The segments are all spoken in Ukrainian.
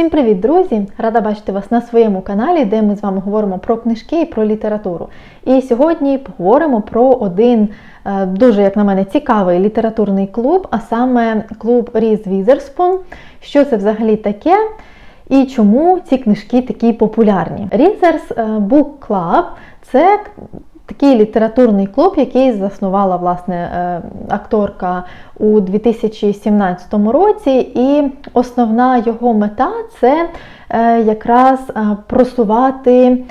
Всім привіт, друзі! Рада бачити вас на своєму каналі, де ми з вами говоримо про книжки і про літературу. І сьогодні поговоримо про один е, дуже, як на мене, цікавий літературний клуб, а саме клуб Різ Візерспун. Що це взагалі таке? І чому ці книжки такі популярні? Readers Book Club – це такий літературний клуб, який заснувала власне е, акторка у 2017 році, і основна його мета це е, якраз е, просувати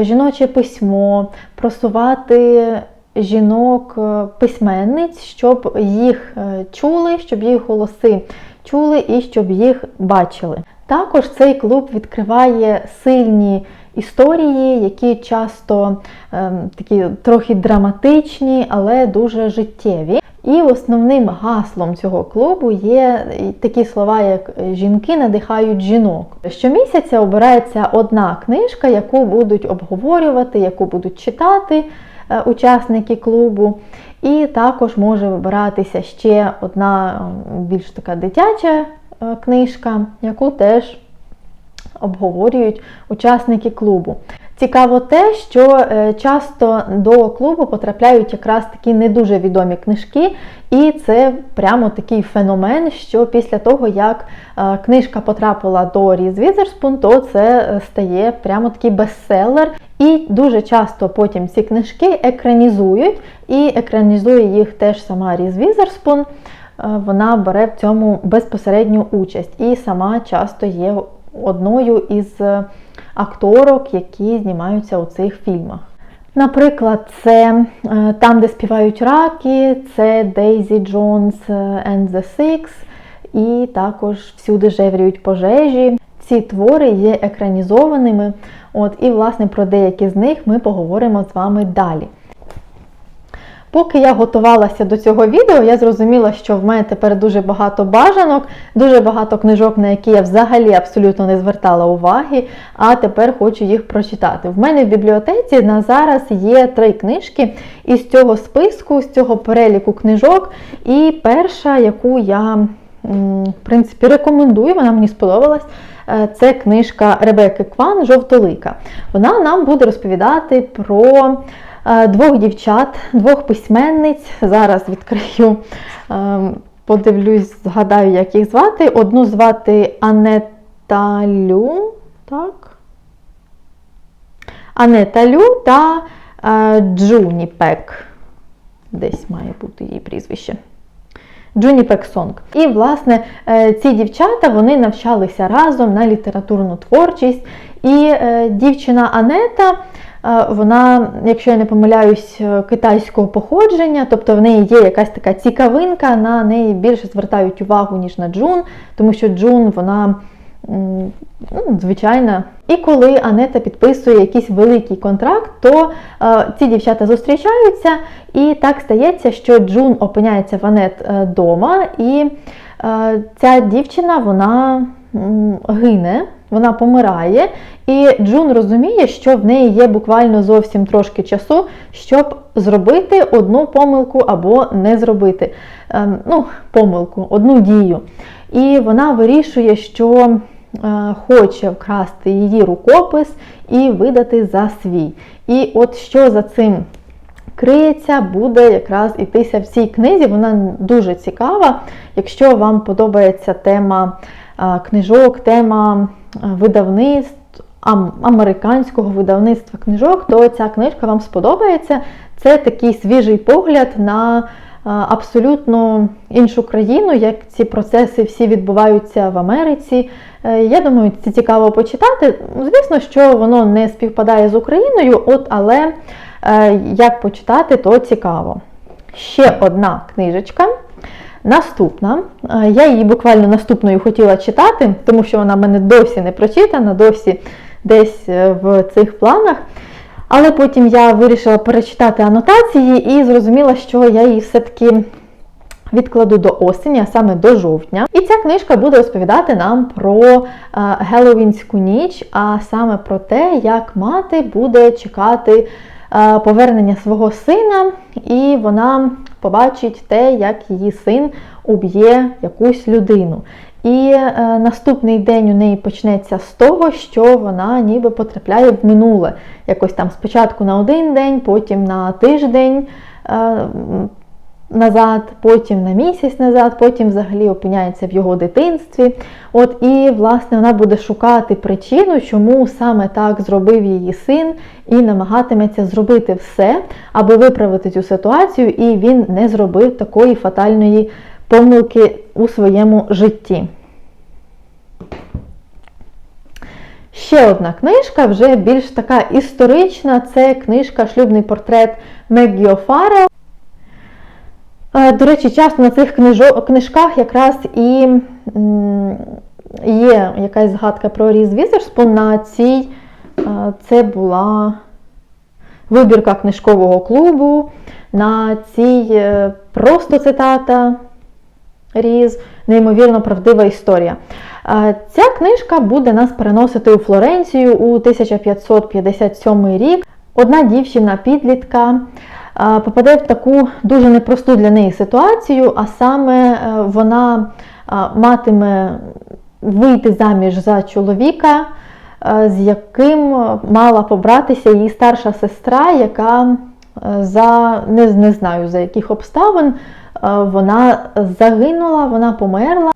жіноче письмо, просувати жінок-письменниць, щоб їх чули, щоб їх голоси чули і щоб їх бачили. Також цей клуб відкриває сильні історії, які часто е, такі трохи драматичні, але дуже життєві. І основним гаслом цього клубу є такі слова, як жінки надихають жінок. Щомісяця обирається одна книжка, яку будуть обговорювати, яку будуть читати е, учасники клубу. І також може вибиратися ще одна більш така дитяча е, книжка, яку теж обговорюють учасники клубу. Цікаво те, що е, часто до клубу потрапляють якраз такі не дуже відомі книжки, і це прямо такий феномен, що після того, як е, книжка потрапила до Різ Візерспун, то це е, стає прямо такий бестселер. І дуже часто потім ці книжки екранізують, і екранізує їх теж сама Різ Візерспун. Вона бере в цьому безпосередню участь і сама часто є одною із е, акторок, які знімаються у цих фільмах. Наприклад, це е, там, де співають раки, це Дейзі Джонс and the Six, і також всюди жевріють пожежі. Ці твори є екранізованими. От, І, власне, про деякі з них ми поговоримо з вами далі. Поки я готувалася до цього відео, я зрозуміла, що в мене тепер дуже багато бажанок, дуже багато книжок, на які я взагалі абсолютно не звертала уваги, а тепер хочу їх прочитати. В мене в бібліотеці на зараз є три книжки із цього списку, з цього переліку книжок. І перша, яку я в принципі, рекомендую, вона мені сподобалась. Е, це книжка Ребекки Кван Жовтолика. Вона нам буде розповідати про двох дівчат, двох письменниць. Зараз відкрию, е, подивлюсь, згадаю, як їх звати. Одну звати Анета Лю, так? Анета Лю та е, Джуні Пек. Десь має бути її прізвище. Джуні Пек Сонг. І, власне, ці дівчата вони навчалися разом на літературну творчість. І дівчина Анета вона, якщо я не помиляюсь, е, китайського походження, тобто в неї є якась така цікавинка, на неї більше звертають увагу, ніж на Джун, тому що Джун, вона ну, звичайна. І коли Анета підписує якийсь великий контракт, то е, ці дівчата зустрічаються, і так стається, що Джун опиняється в Анет вдома, е, і е, ця дівчина вона гине вона помирає, і Джун розуміє, що в неї є буквально зовсім трошки часу, щоб зробити одну помилку або не зробити ем, ну, помилку, одну дію. І вона вирішує, що е, хоче вкрасти її рукопис і видати за свій. І от що за цим криється, буде якраз ітися в цій книзі. Вона дуже цікава. Якщо вам подобається тема е, книжок, тема видавництв, американського видавництва книжок, то ця книжка вам сподобається. Це такий свіжий погляд на абсолютно іншу країну, як ці процеси всі відбуваються в Америці. Е, я думаю, це цікаво почитати. Звісно, що воно не співпадає з Україною, от, але е, як почитати, то цікаво. Ще одна книжечка. Наступна, е, я її буквально наступною хотіла читати, тому що вона в мене досі не прочитана, досі десь е, в цих планах. Але потім я вирішила перечитати анотації і зрозуміла, що я її все-таки відкладу до осені, а саме до жовтня. І ця книжка буде розповідати нам про е, Геловінську ніч, а саме про те, як мати буде чекати повернення свого сина, і вона побачить те, як її син уб'є якусь людину. І е, наступний день у неї почнеться з того, що вона ніби потрапляє в минуле. Якось там спочатку на один день, потім на тиждень е, назад, потім на місяць назад, потім взагалі опиняється в його дитинстві. От і власне вона буде шукати причину, чому саме так зробив її син, і намагатиметься зробити все, аби виправити цю ситуацію, і він не зробив такої фатальної помилки у своєму житті. Ще одна книжка, вже більш така історична, це книжка Шлюбний портрет Меггі О'Фара. Е, До речі, часто на цих книжках якраз і є якась згадка про Різ Візерспун. На цій е, це була вибірка книжкового клубу. На цій е, просто цитата Різ, неймовірно правдива історія. Ця книжка буде нас переносити у Флоренцію у 1557 рік. Одна дівчина-підлітка попаде в таку дуже непросту для неї ситуацію, а саме е, вона е, матиме вийти заміж за чоловіка, е, з яким мала побратися її старша сестра, яка е, за не, не знаю за яких обставин е, вона загинула, вона померла.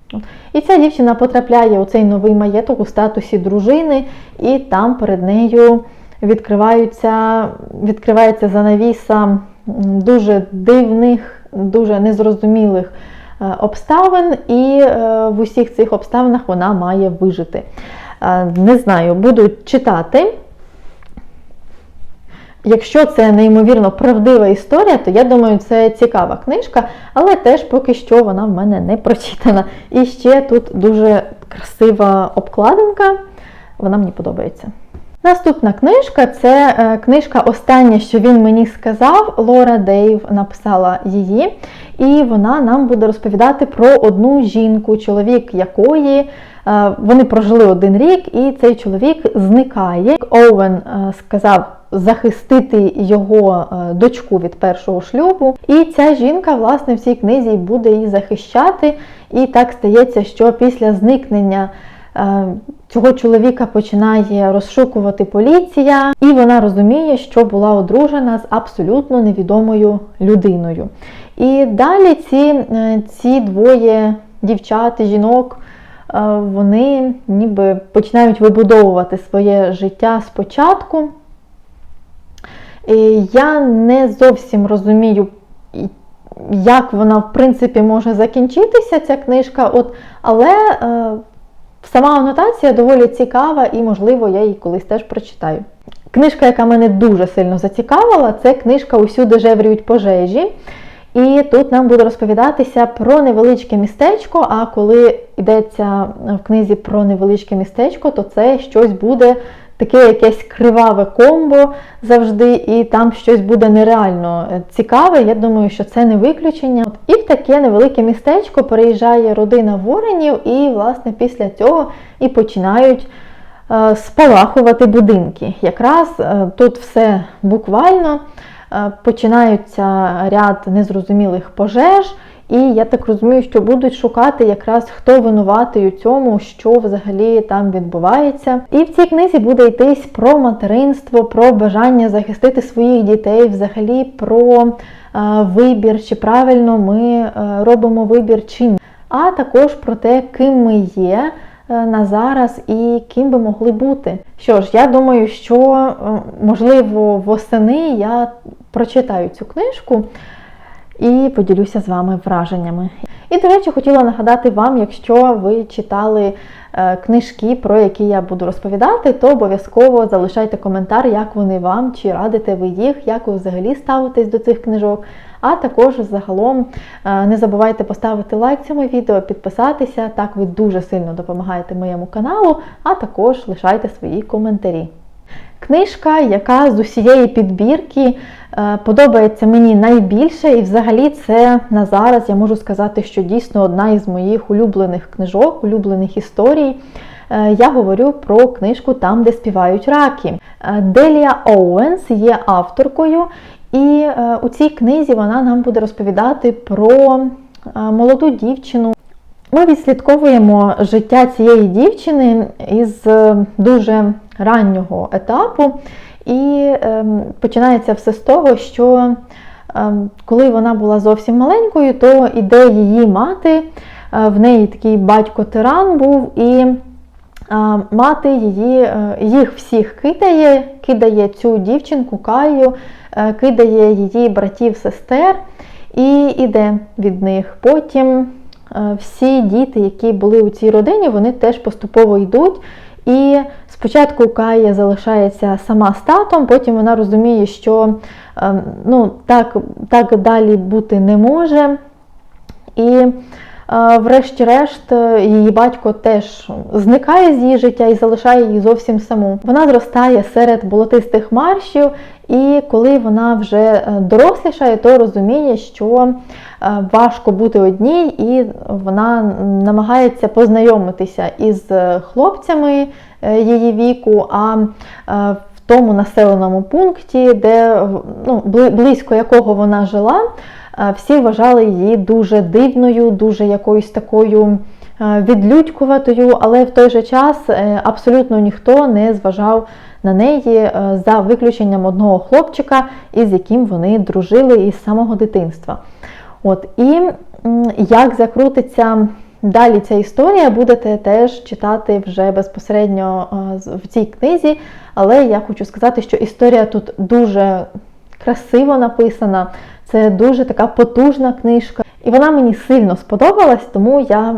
І ця дівчина потрапляє у цей новий маєток у статусі дружини, і там перед нею відкриваються, відкривається занавіса дуже дивних, дуже незрозумілих е, обставин, і е, в усіх цих обставинах вона має вижити. Е, Не знаю, буду читати. Якщо це неймовірно правдива історія, то я думаю, це цікава книжка, але теж поки що вона в мене не прочитана. І ще тут дуже красива обкладинка, вона мені подобається. Наступна книжка це е, книжка Останнє, що він мені сказав. Лора Дейв написала її, і вона нам буде розповідати про одну жінку, чоловік якої е, вони прожили один рік, і цей чоловік зникає. Оуен е, сказав захистити його дочку від першого шлюбу. І ця жінка, власне, в цій книзі буде її захищати. І так стається, що після зникнення цього чоловіка починає розшукувати поліція, і вона розуміє, що була одружена з абсолютно невідомою людиною. І далі ці, е, ці двоє дівчат, і жінок. е, Вони ніби починають вибудовувати своє життя спочатку. І Я не зовсім розумію, як вона, в принципі, може закінчитися, ця книжка, от, але е, сама анотація доволі цікава і, можливо, я її колись теж прочитаю. Книжка, яка мене дуже сильно зацікавила, це книжка Усюди жеврюють пожежі. І тут нам буде розповідатися про невеличке містечко. А коли йдеться в книзі про невеличке містечко, то це щось буде таке якесь криваве комбо завжди, і там щось буде нереально цікаве. Я думаю, що це не виключення. І в таке невелике містечко переїжджає родина Воренів, і, власне, після цього і починають е, спалахувати будинки. Якраз е, тут все буквально е, починаються ряд незрозумілих пожеж. І я так розумію, що будуть шукати якраз хто винуватий у цьому, що взагалі там відбувається. І в цій книзі буде йтись про материнство, про бажання захистити своїх дітей, взагалі про е, вибір, чи правильно ми е, робимо вибір чи ні. А також про те, ким ми є е, на зараз і ким би могли бути. Що ж, я думаю, що можливо восени я прочитаю цю книжку і поділюся з вами враженнями. І, до речі, хотіла нагадати вам, якщо ви читали е, книжки, про які я буду розповідати, то обов'язково залишайте коментар, як вони вам, чи радите ви їх, як ви взагалі ставитесь до цих книжок. А також загалом е, не забувайте поставити лайк цьому відео, підписатися. Так ви дуже сильно допомагаєте моєму каналу, а також лишайте свої коментарі. Книжка, яка з усієї підбірки е, подобається мені найбільше, і взагалі це на зараз я можу сказати, що дійсно одна із моїх улюблених книжок, улюблених історій. Е, Я говорю про книжку Там, де співають раки. Е, Делія Оуенс є авторкою, і у цій книзі вона нам буде розповідати про молоду дівчину, Ми відслідковуємо життя цієї дівчини із е, дуже раннього етапу, і ем, починається все з того, що ем, коли вона була зовсім маленькою, то іде її мати, е, в неї такий батько-тиран був, і е, мати її, їх всіх кидає, кидає цю дівчинку Каю, кидає її братів-сестер і йде від них. Потім всі діти, які були у цій родині, вони теж поступово йдуть. І спочатку Кая залишається сама з татом, потім вона розуміє, що е, ну, так, так далі бути не може. І е, врешті-решт е, її батько теж зникає з її життя і залишає її зовсім саму. Вона зростає серед болотистих маршів, і коли вона вже е, дорослішає, то розуміє, що е, важко бути одній, і вона намагається познайомитися із хлопцями її віку. а в тому населеному пункті, де ну, близько якого вона жила, всі вважали її дуже дивною, дуже якоюсь такою відлюдькуватою, але в той же час е, абсолютно ніхто не зважав на неї е, за виключенням одного хлопчика, із яким вони дружили із самого дитинства. От, і як закрутиться далі ця історія, будете теж читати вже безпосередньо е, в цій книзі. Але я хочу сказати, що історія тут дуже красиво написана, це дуже така потужна книжка. І вона мені сильно сподобалась, тому я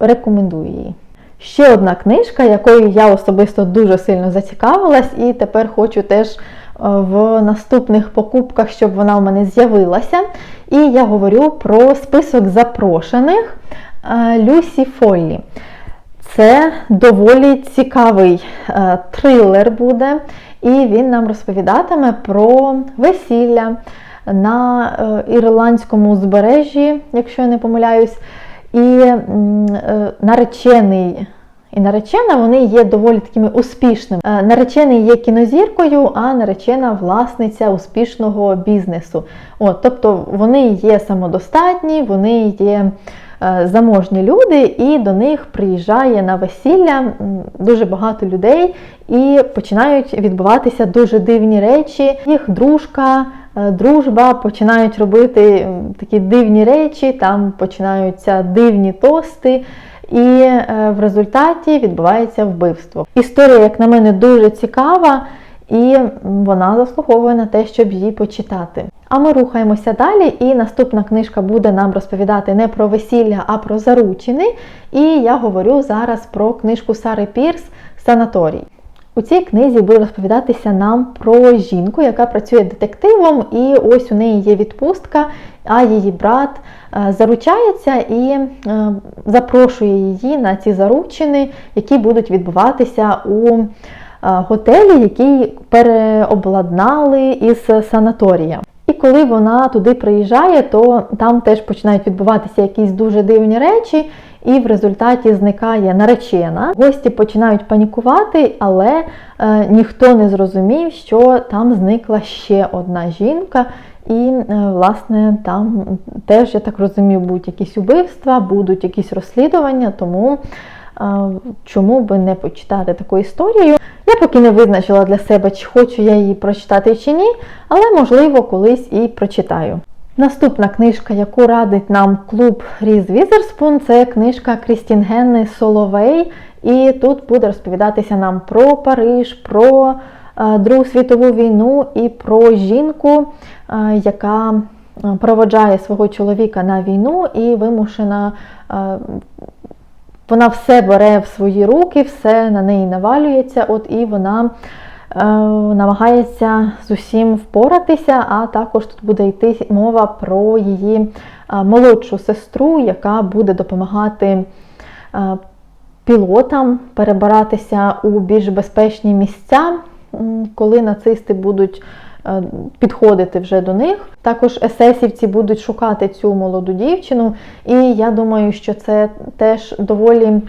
рекомендую її. Ще одна книжка, якою я особисто дуже сильно зацікавилась, і тепер хочу теж е, в наступних покупках, щоб вона у мене з'явилася. І я говорю про список запрошених е, Люсі Фоллі. Це доволі цікавий е, трилер буде, і він нам розповідатиме про весілля на е, ірландському узбережжі, якщо я не помиляюсь. І е, наречений і наречена вони є доволі такими успішними. Е, Наречений є кінозіркою, а наречена власниця успішного бізнесу. От, тобто вони є самодостатні, вони є заможні люди, і до них приїжджає на весілля дуже багато людей, і починають відбуватися дуже дивні речі. Їх дружка. Е, Дружба починають робити такі дивні речі, там починаються дивні тости, і е, в результаті відбувається вбивство. Історія, як на мене, дуже цікава, і вона заслуговує на те, щоб її почитати. А ми рухаємося далі, і наступна книжка буде нам розповідати не про весілля, а про заручини. І я говорю зараз про книжку Сари Пірс Санаторій. У цій книзі буде розповідатися нам про жінку, яка працює детективом, і ось у неї є відпустка, а її брат е, заручається і е, запрошує її на ці заручини, які будуть відбуватися у е, готелі, який переобладнали із санаторія. І коли вона туди приїжджає, то там теж починають відбуватися якісь дуже дивні речі, і в результаті зникає наречена. Гості починають панікувати, але е, ніхто не зрозумів, що там зникла ще одна жінка. І, е, власне, там теж, я так розумію, будуть якісь убивства, будуть якісь розслідування, тому е, чому би не почитати таку історію. Я поки не визначила для себе, чи хочу я її прочитати чи ні, але можливо колись і прочитаю. Наступна книжка, яку радить нам клуб Різ Візерспун, це книжка Крістін Соловей. І тут буде розповідатися нам про Париж, про е, Другу світову війну і про жінку, е, яка е, проводжає свого чоловіка на війну і вимушена. вона все бере в свої руки, все на неї навалюється, от і вона намагається з усім впоратися, а також тут буде йти мова про її е, молодшу сестру, яка буде допомагати е, пілотам перебиратися у більш безпечні місця, коли нацисти будуть е, підходити вже до них. Також есесівці будуть шукати цю молоду дівчину, і я думаю, що це теж доволі е,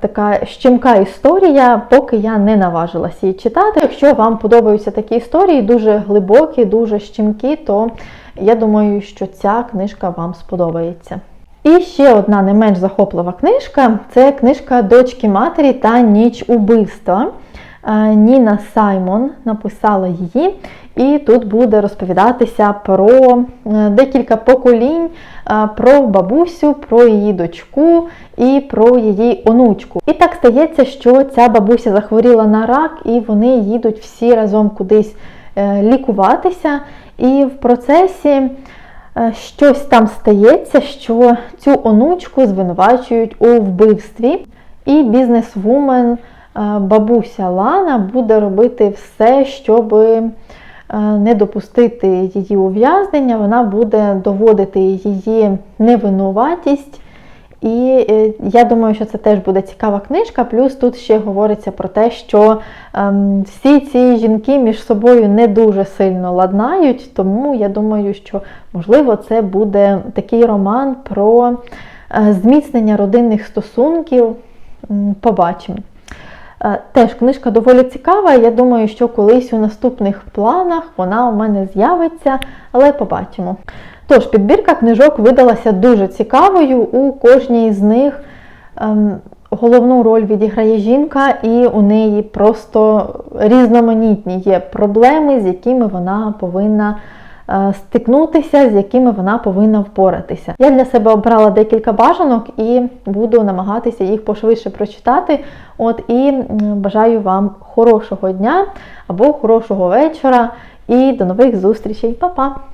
така щемка історія, поки я не наважилася її читати. Якщо вам подобаються такі історії, дуже глибокі, дуже щемкі, то я думаю, що ця книжка вам сподобається. І ще одна не менш захоплива книжка це книжка Дочки матері та Ніч убивства. Е, Ніна Саймон написала її, і тут буде розповідатися про е, декілька поколінь, е, про бабусю, про її дочку і про її онучку. І так стається, що ця бабуся захворіла на рак, і вони їдуть всі разом кудись лікуватися. І в процесі щось там стається, що цю онучку звинувачують у вбивстві. І бізнесвумен бабуся Лана буде робити все, щоб е, не допустити її ув'язнення. Вона буде доводити її невинуватість. І е, я думаю, що це теж буде цікава книжка. Плюс тут ще говориться про те, що ем, всі ці жінки між собою не дуже сильно ладнають, тому я думаю, що можливо це буде такий роман про е, зміцнення родинних стосунків. Побачимо. Е, Теж книжка доволі цікава. Я думаю, що колись у наступних планах вона у мене з'явиться, але побачимо. Тож, підбірка книжок видалася дуже цікавою. У кожній з них ем, головну роль відіграє жінка, і у неї просто різноманітні є проблеми, з якими вона повинна стикнутися, з якими вона повинна впоратися. Я для себе обрала декілька бажанок і буду намагатися їх пошвидше прочитати. От і бажаю вам хорошого дня або хорошого вечора. І до нових зустрічей. Па-па!